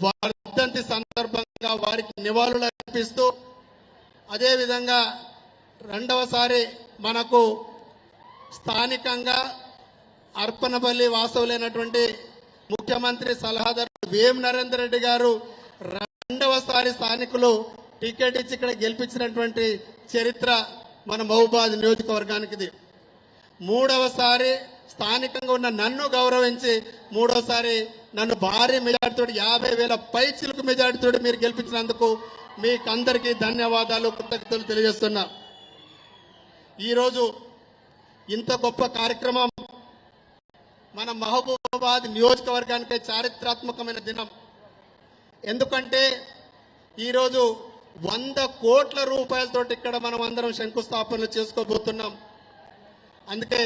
వర్ధంతి సందర్భంగా వారికి నివాళులు అర్పిస్తూ అదేవిధంగా రెండవసారి మనకు స్థానికంగా అర్పణపల్లి వాసవులైనటువంటి ముఖ్యమంత్రి సలహాదారు వేం నరేందర్ రెడ్డి గారు రెండవసారి స్థానికులు టికెట్ ఇచ్చి ఇక్కడ గెలిపించినటువంటి చరిత్ర మన మహబూబాద్ నియోజకవర్గానికిది. మూడవసారి స్థానికంగా ఉన్న నన్ను గౌరవించి మూడవసారి నన్ను భారీ మెజార్టీతో యాభై వేల పై చిలుకు మెజార్టీతో మీరు గెలిపించినందుకు మీకు అందరికీ ధన్యవాదాలు కృతజ్ఞతలు తెలియజేస్తున్నా. ఈరోజు ఇంత గొప్ప కార్యక్రమం మన మహబూబాబాద్ నియోజకవర్గానికి చారిత్రాత్మకమైన దినం. ఎందుకంటే ఈరోజు వంద కోట్ల రూపాయలతోటి ఇక్కడ మనం అందరం శంకుస్థాపనలు చేసుకోబోతున్నాం. అందుకే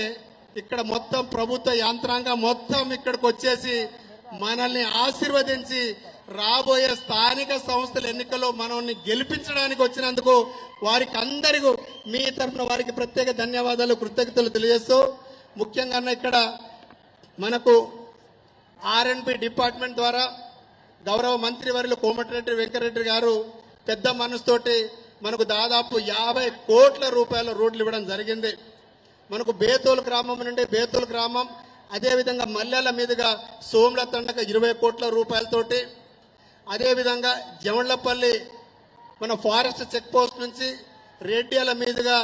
ఇక్కడ మొత్తం ప్రభుత్వ యాంత్రాంగం మొత్తం ఇక్కడికి వచ్చేసి మనల్ని ఆశీర్వదించి రాబోయే స్థానిక సంస్థల ఎన్నికల్లో మనల్ని గెలిపించడానికి వచ్చినందుకు వారికి అందరికీ మీ తరఫున వారికి ప్రత్యేక ధన్యవాదాలు కృతజ్ఞతలు తెలియజేస్తూ ముఖ్యంగా ఇక్కడ మనకు ఆర్ఎన్పి డిపార్ట్మెంట్ ద్వారా గౌరవ మంత్రి వర్యులు కోమటిరెడ్డి వెంకరెడ్డి గారు పెద్ద మనసుతోటి మనకు దాదాపు యాభై కోట్ల రూపాయల రోడ్లు ఇవ్వడం జరిగింది. మనకు బేతోలు గ్రామం నుండి బేతోలు గ్రామం అదేవిధంగా మల్లెల మీదుగా సోముల తండక ఇరవై కోట్ల రూపాయలతోటి అదేవిధంగా జమళ్ళపల్లి మన ఫారెస్ట్ చెక్ పోస్ట్ నుంచి రెడ్డిల మీదుగా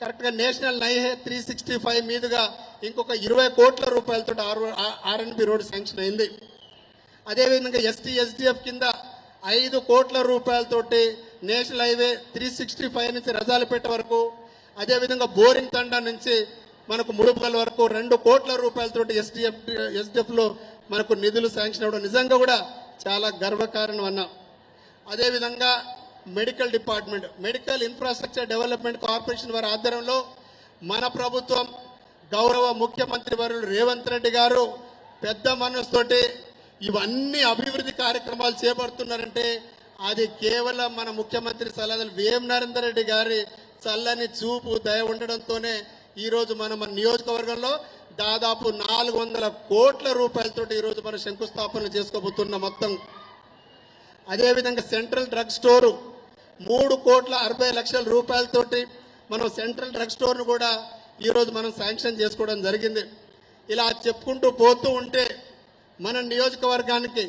కరెక్ట్గా national highway three sixty five మీదుగా ఇంకొక ఇరవై కోట్ల రూపాయలతో ఆర్ఎన్బి రోడ్ శాంక్షన్ అయింది. అదేవిధంగా ఎస్టీ ఎస్డిఎఫ్ కింద ఐదు కోట్ల రూపాయలతోటి national highway three sixty five నుంచి రజాలపేట వరకు అదేవిధంగా బోరింగ్ తండా నుంచి మనకు ముడుపల్ వరకు రెండు కోట్ల రూపాయలతోటి ఎస్డిఎఫ్ ఎస్డిఎఫ్లో మనకు నిధులు శాంక్షన్ అవ్వడం నిజంగా కూడా చాలా గర్వకారణం అన్నా. అదేవిధంగా medical department medical infrastructure development corporation వారి ఆధ్వర్యంలో మన ప్రభుత్వం గౌరవ ముఖ్యమంత్రి వర్యులు రేవంత్ రెడ్డి గారు పెద్ద మనసుతోటి ఇవన్నీ అభివృద్ధి కార్యక్రమాలు చేపడుతున్నారంటే అది కేవలం మన ముఖ్యమంత్రి సలహాదారు వేం నరేందర్ రెడ్డి గారి చల్లని చూపు దయ ఉండడంతోనే ఈరోజు మన మన నియోజకవర్గంలో దాదాపు నాలుగు వందల కోట్ల రూపాయలతోటి ఈరోజు మనం శంకుస్థాపన చేసుకోబోతున్న మొత్తం. అదేవిధంగా సెంట్రల్ డ్రగ్ స్టోరు మూడు కోట్ల అరవై లక్షల రూపాయలతోటి మనం సెంట్రల్ డ్రగ్ స్టోర్ను కూడా ఈరోజు మనం శాంక్షన్ చేసుకోవడం జరిగింది. ఇలా చెప్పుకుంటూ పోతూ ఉంటే మన నియోజకవర్గానికి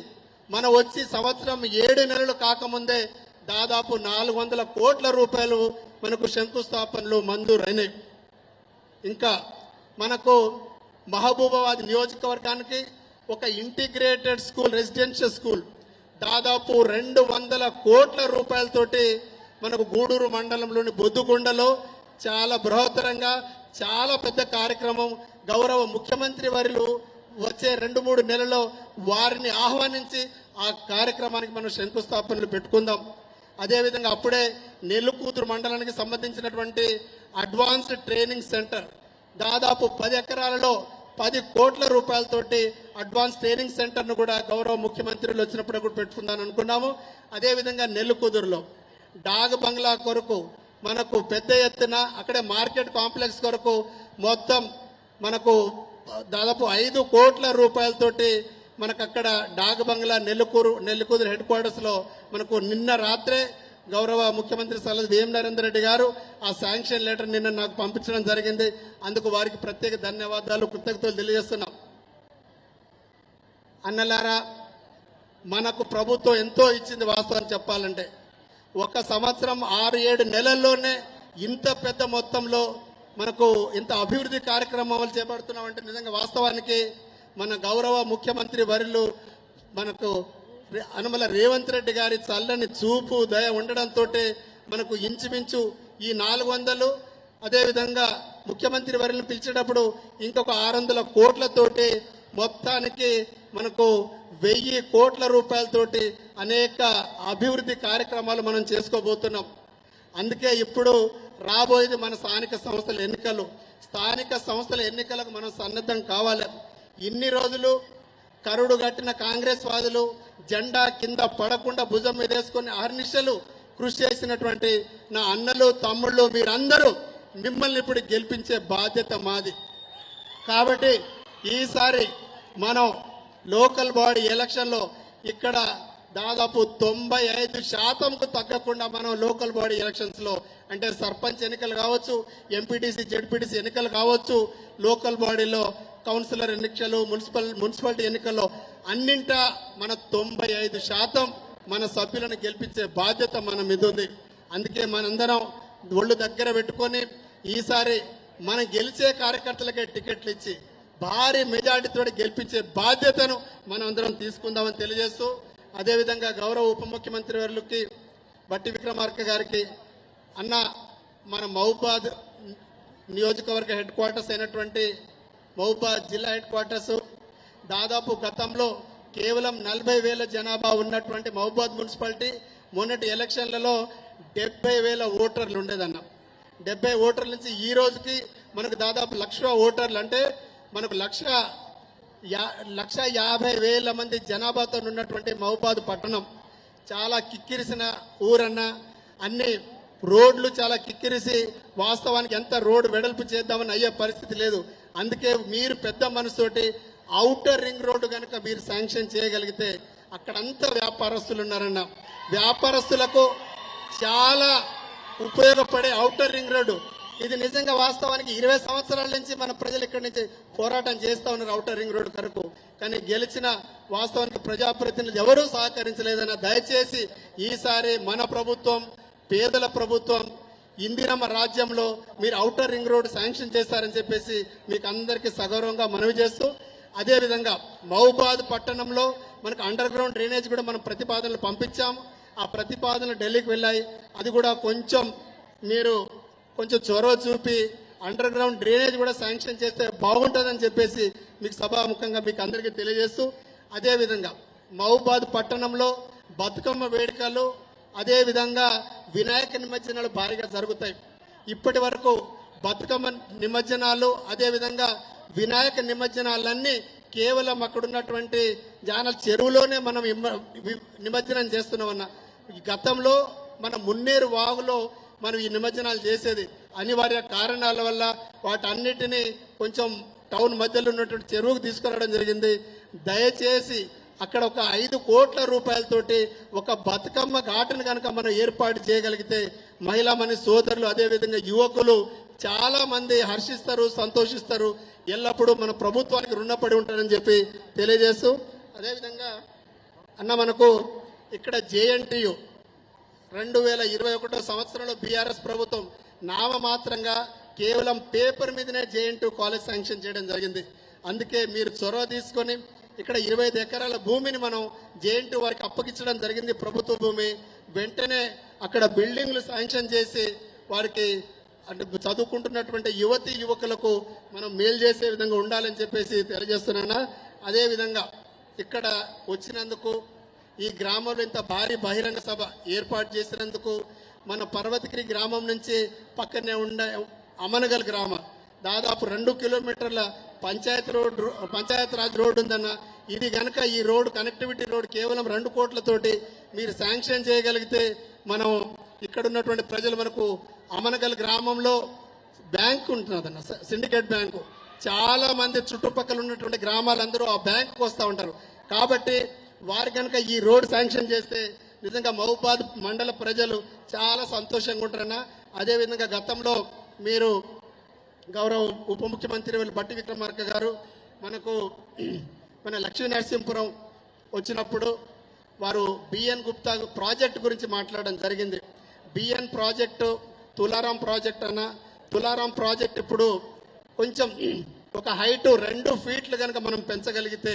మనం వచ్చి సంవత్సరం ఏడు నెలలు కాకముందే దాదాపు నాలుగు వందల కోట్ల రూపాయలు మనకు శంకుస్థాపనలు మంజూరైనాయి. ఇంకా మనకు మహబూబాబాద్ నియోజకవర్గానికి ఒక ఇంటిగ్రేటెడ్ స్కూల్ రెసిడెన్షియల్ స్కూల్. దాదాపు రెండు వందల కోట్ల రూపాయలతోటి మనకు గూడూరు మండలంలోని బొద్దుగుండలో చాలా బృహత్తరంగా చాలా పెద్ద కార్యక్రమం గౌరవ ముఖ్యమంత్రి వర్యులు వచ్చే రెండు మూడు నెలల్లో వారిని ఆహ్వానించి ఆ కార్యక్రమానికి మనం శంకుస్థాపనలు పెట్టుకుందాం. అదేవిధంగా అప్పుడే నెల్లుకూతురు మండలానికి సంబంధించినటువంటి అడ్వాన్స్డ్ ట్రైనింగ్ సెంటర్. దాదాపు పది ఎకరాలలో పది కోట్ల రూపాయలతోటి అడ్వాన్స్ ట్రైనింగ్ సెంటర్ను కూడా గౌరవ ముఖ్యమంత్రులు వచ్చినప్పుడు కూడా పెట్టుకుందాం అనుకున్నాము. అదేవిధంగా నెల్లుకూదురులో డాగ్ బంగ్లా కొరకు మనకు పెద్ద ఎత్తున అక్కడే మార్కెట్ కాంప్లెక్స్ కొరకు మొత్తం మనకు దాదాపు ఐదు కోట్ల రూపాయలతోటి మనకు అక్కడ డాగ్ బంగ్లా నెల్లకూరు నెల్లకూరు హెడ్ క్వార్టర్స్లో మనకు నిన్న రాత్రే గౌరవ ముఖ్యమంత్రి సలహా వేం నరేందర్ రెడ్డి గారు ఆ శాంక్షన్ లెటర్ నిన్న నాకు పంపించడం జరిగింది. అందుకు వారికి ప్రత్యేక ధన్యవాదాలు కృతజ్ఞతలు తెలియజేస్తున్నాం. అన్నలారా మనకు ప్రభుత్వం ఎంతో ఇచ్చింది వాస్తవం చెప్పాలంటే ఒక సంవత్సరం ఆరు ఏడు నెలల్లోనే ఇంత పెద్ద మొత్తంలో మనకు ఇంత అభివృద్ధి కార్యక్రమాలు చేపడుతున్నామంటే నిజంగా వాస్తవానికి మన గౌరవ ముఖ్యమంత్రి వర్యులు మనకు అనుమల రేవంత్ రెడ్డి గారి చల్లని చూపు దయ ఉండడంతో మనకు ఇంచుమించు ఈ నాలుగు వందలు అదేవిధంగా ముఖ్యమంత్రి వర్యులను పిలిచేటప్పుడు ఇంకొక ఆరు వందల కోట్లతోటి మొత్తానికి మనకు వెయ్యి కోట్ల రూపాయలతోటి అనేక అభివృద్ధి కార్యక్రమాలు మనం చేసుకోబోతున్నాం. అందుకే ఇప్పుడు రాబోయేది మన స్థానిక సంస్థల ఎన్నికలు. స్థానిక సంస్థల ఎన్నికలకు మనం సన్నద్ధం కావాలి. ఇన్ని రోజులు కరుడు కట్టిన కాంగ్రెస్ వాదులు జెండా కింద పడకుండా భుజం మీదేసుకొని అహర్నిశలు కృషి చేసినటువంటి నా అన్నలు తమ్ముళ్ళు మీరందరూ మిమ్మల్ని ఇప్పుడు గెలిపించే బాధ్యత మాది. కాబట్టి ఈసారి మనం లోకల్ బాడీ ఎలక్షన్లో ఇక్కడ దాదాపు తొంభై ఐదు శాతంకు తగ్గకుండా మనం లోకల్ బాడీ ఎలక్షన్స్లో అంటే సర్పంచ్ ఎన్నికలు కావచ్చు ఎంపీటీసీ జెడ్పీటీసీ ఎన్నికలు కావచ్చు లోకల్ బాడీలో కౌన్సిలర్ ఎన్నికలు మున్సిపల్ మున్సిపాలిటీ ఎన్నికల్లో అన్నింటా మన తొంభై ఐదు శాతం మన సభ్యులను గెలిపించే బాధ్యత మన మీద ఉంది. అందుకే మనందరం ఒళ్ళు దగ్గర పెట్టుకొని ఈసారి మనం గెలిచే కార్యకర్తలకే టికెట్లు ఇచ్చి భారీ మెజార్టీతో గెలిపించే బాధ్యతను మనం అందరం తీసుకుందామని తెలియజేస్తూ అదేవిధంగా గౌరవ ఉప ముఖ్యమంత్రి వారికి బట్టి విక్రమార్క గారికి అన్న మన మహబాద్ నియోజకవర్గ హెడ్ క్వార్టర్స్ అయినటువంటి మహబాద్ జిల్లా హెడ్ క్వార్టర్స్ దాదాపు గతంలో కేవలం నలభై వేల జనాభా ఉన్నటువంటి మహబూబాద్ మున్సిపాలిటీ మొన్నటి ఎలక్షన్లలో డెబ్బై వేల ఓటర్లు ఉండేదన్న. డెబ్బై ఓటర్ల నుంచి ఈ రోజుకి మనకు దాదాపు లక్ష ఓటర్లు అంటే మనకు లక్ష యా లక్ష యాభై వేల మంది జనాభాతో ఉన్నటువంటి మహబాద్ పట్టణం చాలా కిక్కిరిసిన ఊరన్న. అన్ని రోడ్లు చాలా కిక్కిరిసి వాస్తవానికి ఎంత రోడ్డు వెడల్పు చేద్దామని అయ్యే పరిస్థితి లేదు. అందుకే మీరు పెద్ద మనసుతోటి అవుటర్ రింగ్ రోడ్డు కనుక మీరు శాంక్షన్ చేయగలిగితే అక్కడంతా వ్యాపారస్తులు ఉన్నారన్న. వ్యాపారస్తులకు చాలా ఉపయోగపడే అవుటర్ రింగ్ రోడ్డు. ఇది నిజంగా వాస్తవానికి ఇరవై సంవత్సరాల నుంచి మన ప్రజలు ఇక్కడి నుంచి పోరాటం చేస్తూ ఉన్నారు అవుటర్ రింగ్ రోడ్డు కొరకు. కానీ గెలిచిన వాస్తవానికి ప్రజాప్రతినిధులు ఎవరూ సహకరించలేదన్న. దయచేసి ఈసారి మన ప్రభుత్వం పేదల ప్రభుత్వం ఇందిరమ్మ రాజ్యంలో మీరు ఔటర్ రింగ్ రోడ్ శాంక్షన్ చేస్తారని చెప్పేసి మీకు అందరికీ సగౌరవంగా మనవి చేస్తూ అదేవిధంగా మహబాద్ పట్టణంలో మనకు అండర్ గ్రౌండ్ డ్రైనేజ్ కూడా మనం ప్రతిపాదనలు పంపించాము ఆ ప్రతిపాదనలు ఢిల్లీకి వెళ్ళాయి. అది కూడా కొంచెం మీరు కొంచెం చొరవ చూపి అండర్ గ్రౌండ్ డ్రైనేజ్ కూడా శాంక్షన్ చేస్తే బాగుంటుందని చెప్పేసి మీకు సభాముఖంగా మీకు అందరికీ తెలియజేస్తూ అదేవిధంగా మహబాద్ పట్టణంలో బతుకమ్మ వేడుకలు అదేవిధంగా వినాయక నిమజ్జనాలు భారీగా జరుగుతాయి. ఇప్పటి వరకు బతుకమ్మ నిమజ్జనాలు అదేవిధంగా వినాయక నిమజ్జనాలన్నీ కేవలం అక్కడ ఉన్నటువంటి జానల చెరువులోనే మనం నిమజ్జనం చేస్తున్నామన్న. ఈ గతంలో మన మున్నేరు వాగులో మనం ఈ నిమజ్జనాలు చేసేది. అనివార్య కారణాల వల్ల వాటన్నిటినీ కొంచెం టౌన్ మధ్యలో ఉన్నటువంటి చెరువుకు తీసుకురావడం జరిగింది. దయచేసి అక్కడ ఒక ఐదు కోట్ల రూపాయలతోటి ఒక బతుకమ్మ ఘాటును కనుక మనం ఏర్పాటు చేయగలిగితే మహిళా మన సోదరులు అదేవిధంగా యువకులు చాలా మంది హర్షిస్తారు సంతోషిస్తారు. ఎల్లప్పుడూ మన ప్రభుత్వానికి రుణపడి ఉంటారని చెప్పి తెలియజేస్తూ అదేవిధంగా అన్న మనకు ఇక్కడ జేఎన్టీయు రెండు వేల ఇరవై ఒకటో సంవత్సరంలో బీఆర్ఎస్ ప్రభుత్వం నామమాత్రంగా కేవలం పేపర్ మీదనే జేఎన్టీయు కాలేజ్ శాంక్షన్ చేయడం జరిగింది. అందుకే మీరు చొరవ తీసుకొని ఇక్కడ ఇరవై ఐదు ఎకరాల భూమిని మనం జేఎన్టీ వారికి అప్పగించడం జరిగింది ప్రభుత్వ భూమి. వెంటనే అక్కడ బిల్డింగ్లు శాంక్షన్ చేసి వారికి అంటే చదువుకుంటున్నటువంటి యువతి యువకులకు మనం మేలు చేసే విధంగా ఉండాలని చెప్పేసి తెలియజేస్తున్నాను. అదేవిధంగా ఇక్కడ వచ్చినందుకు ఈ గ్రామంలో ఇంత భారీ బహిరంగ సభ ఏర్పాటు చేసినందుకు మన పర్వతగిరి గ్రామం నుంచి పక్కనే ఉండే అమనగల్ గ్రామం దాదాపు రెండు కిలోమీటర్ల పంచాయత్ రోడ్ పంచాయత్ రాజ్ రోడ్ ఉందన్న ఇది కనుక ఈ రోడ్ కనెక్టివిటీ రోడ్ కేవలం రెండు కోట్లతోటి మీరు శాంక్షన్ చేయగలిగితే మనం ఇక్కడ ఉన్నటువంటి ప్రజలు మనకు అమనగల్ గ్రామంలో బ్యాంక్ ఉంటున్నదన్న సిండికేట్ బ్యాంకు. చాలా మంది చుట్టుపక్కల ఉన్నటువంటి గ్రామాలందరూ ఆ బ్యాంకుకు వస్తూ ఉంటారు. కాబట్టి వారు కనుక ఈ రోడ్ శాంక్షన్ చేస్తే నిజంగా మహబాద్ మండల ప్రజలు చాలా సంతోషంగా ఉంటారన్న అదేవిధంగా గతంలో మీరు గౌరవ ఉప ముఖ్యమంత్రి వాళ్ళు బట్టి విక్రమార్క గారు మనకు మన లక్ష్మీ నరసింహపురం వచ్చినప్పుడు వారు బిఎన్ గుప్తా ప్రాజెక్ట్ గురించి మాట్లాడడం జరిగింది. బిఎన్ ప్రాజెక్టు తులారాం ప్రాజెక్ట్ అన్న తులారాం ప్రాజెక్ట్ ఇప్పుడు కొంచెం ఒక హైటు రెండు ఫీట్లు కనుక మనం పెంచగలిగితే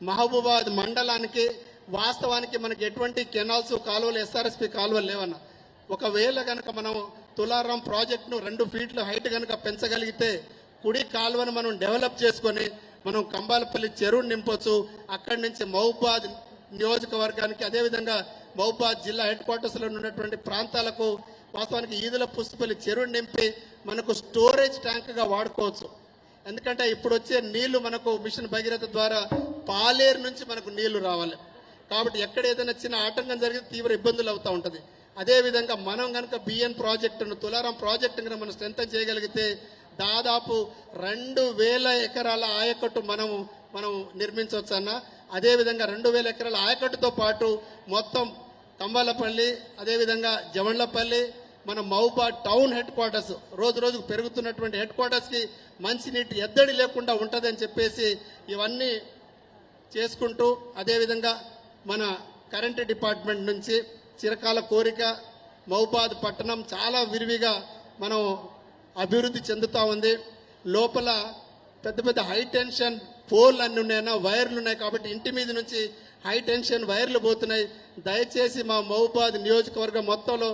మహబూబాద్ మండలానికి వాస్తవానికి మనకి ఎటువంటి కెనాల్స్ కాలువలు ఎస్ఆర్ఎస్పి కాలువలు లేవన్న. ఒకవేళ కనుక మనం తులారాం ప్రాజెక్టును రెండు ఫీట్ల హైట్ కనుక పెంచగలిగితే కుడి కాలువను మనం డెవలప్ చేసుకొని మనం కంబాలపల్లి చెరువును నింపొచ్చు. అక్కడి నుంచి మహబాద్ నియోజకవర్గానికి అదేవిధంగా మహబాద్ జిల్లా హెడ్ క్వార్టర్స్లో ఉన్నటువంటి ప్రాంతాలకు వాస్తవానికి ఈదుల పుష్పల్లి చెరువును నింపి మనకు స్టోరేజ్ ట్యాంక్గా వాడుకోవచ్చు. ఎందుకంటే ఇప్పుడు వచ్చే నీళ్ళు మనకు మిషన్ భగీరథ ద్వారా పాలేరు నుంచి మనకు నీళ్ళు రావాలి. కాబట్టి ఎక్కడ ఏదైనా చిన్న ఆటంకం జరిగితే తీవ్ర ఇబ్బందులు అవుతూ ఉంటుంది. అదేవిధంగా మనం కనుక బిఎన్ ప్రాజెక్టును తులారం ప్రాజెక్టు కనుక మనం స్ట్రెంగ్ చేయగలిగితే దాదాపు రెండు వేల ఎకరాల ఆయకట్టు మనము మనం నిర్మించవచ్చు అన్న. అదేవిధంగా రెండు వేల ఎకరాల ఆయకట్టుతో పాటు మొత్తం కంబాలపల్లి అదేవిధంగా జవన్లపల్లి మన మౌబా టౌన్ హెడ్ క్వార్టర్స్ రోజు రోజుకు పెరుగుతున్నటువంటి హెడ్ క్వార్టర్స్కి మంచినీటి ఎద్దడి లేకుండా ఉంటుందని చెప్పేసి ఇవన్నీ చేసుకుంటూ అదేవిధంగా మన కరెంటు డిపార్ట్మెంట్ నుంచి చిరకాల కోరిక మౌపాద్ పట్టణం చాలా విరివిగా మనం అభివృద్ధి చెందుతూ ఉంది. లోపల పెద్ద పెద్ద హై టెన్షన్ పోల్ అన్ని ఉన్నాయన్నా వైర్లు ఉన్నాయి కాబట్టి ఇంటి మీద నుంచి హై టెన్షన్ వైర్లు పోతున్నాయి. దయచేసి మా మహబాద్ నియోజకవర్గం మొత్తంలో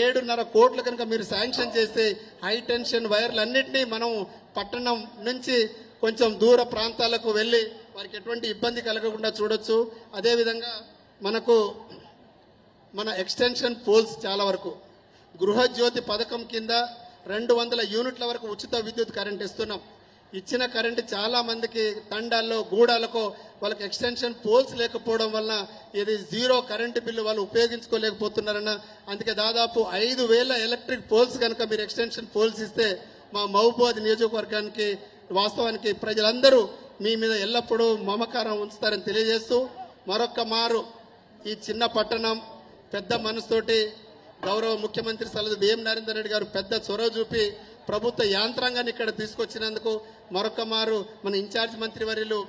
ఏడున్నర కోట్లు కనుక మీరు శాంక్షన్ చేస్తే హై టెన్షన్ వైర్లు అన్నింటినీ మనం పట్టణం నుంచి కొంచెం దూర ప్రాంతాలకు వెళ్ళి వారికి ఎటువంటి ఇబ్బంది కలగకుండా చూడొచ్చు. అదేవిధంగా మనకు మన ఎక్స్టెన్షన్ పోల్స్ చాలా వరకు. గృహజ్యోతి పథకం కింద రెండు వందల యూనిట్ల వరకు ఉచిత విద్యుత్ కరెంట్ ఇస్తున్నాం. ఇచ్చిన కరెంట్ చాలా మందికి తండాల్లో గూడాలకు వాళ్ళకి ఎక్స్టెన్షన్ పోల్స్ లేకపోవడం వలన ఇది జీరో కరెంటు బిల్లు వాళ్ళు ఉపయోగించుకోలేకపోతున్నారన్న అందుకే దాదాపు ఐదు వేల ఎలక్ట్రిక్ పోల్స్ కనుక మీరు ఎక్స్టెన్షన్ పోల్స్ ఇస్తే మా మహబూబాద్ నియోజకవర్గానికి వాస్తవానికి ప్రజలందరూ మీ మీద ఎల్లప్పుడూ మమకారం ఉంచుతారని తెలియజేస్తూ మరొక్క మారు ఈ చిన్న పట్టణం పెద్ద మనసుతోటి గౌరవ ముఖ్యమంత్రి సలహా బిఎం నరేందర్ రెడ్డి గారు పెద్ద చొరవ చూపి ప్రభుత్వ యాంత్రాంగాన్ని ఇక్కడ తీసుకొచ్చినందుకు మరొక మారు మన ఇన్ఛార్జ్ మంత్రి వర్యులు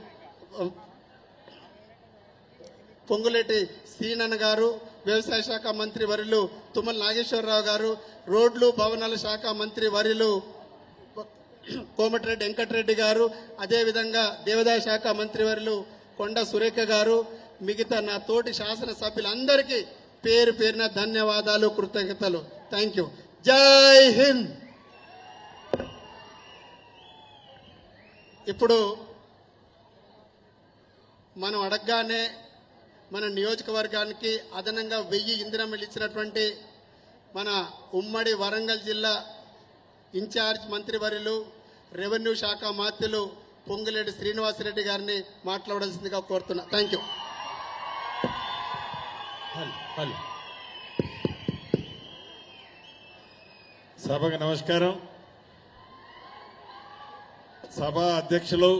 పొంగులేటి సీనన్న గారు వ్యవసాయ శాఖ మంత్రి వర్యులు తుమ్మల నాగేశ్వరరావు గారు రోడ్లు భవనాల శాఖ మంత్రి వర్యులు కోమటిరెడ్డి వెంకటరెడ్డి గారు అదేవిధంగా దేవాదాయ శాఖ మంత్రి వర్యులు కొండ సురేఖ గారు మిగతా నా తోటి శాసనసభ్యులందరికీ పేరు పేరున ధన్యవాదాలు కృతజ్ఞతలు. థ్యాంక్ యూ జై హింద్. ఇప్పుడు మనం అడగగానే మన నియోజకవర్గానికి అదనంగా వెయ్యి ఇందిరమ్మలు ఇచ్చినటువంటి మన ఉమ్మడి వరంగల్ జిల్లా ఇన్ఛార్జ్ మంత్రివర్యులు రెవెన్యూ శాఖ మాత్యులు పొంగిరెడ్డి శ్రీనివాసరెడ్డి గారిని మాట్లాడాల్సిందిగా కోరుతున్నా. థ్యాంక్ యూ హలో సభకు నమస్కారం. సభ అధ్యక్షులు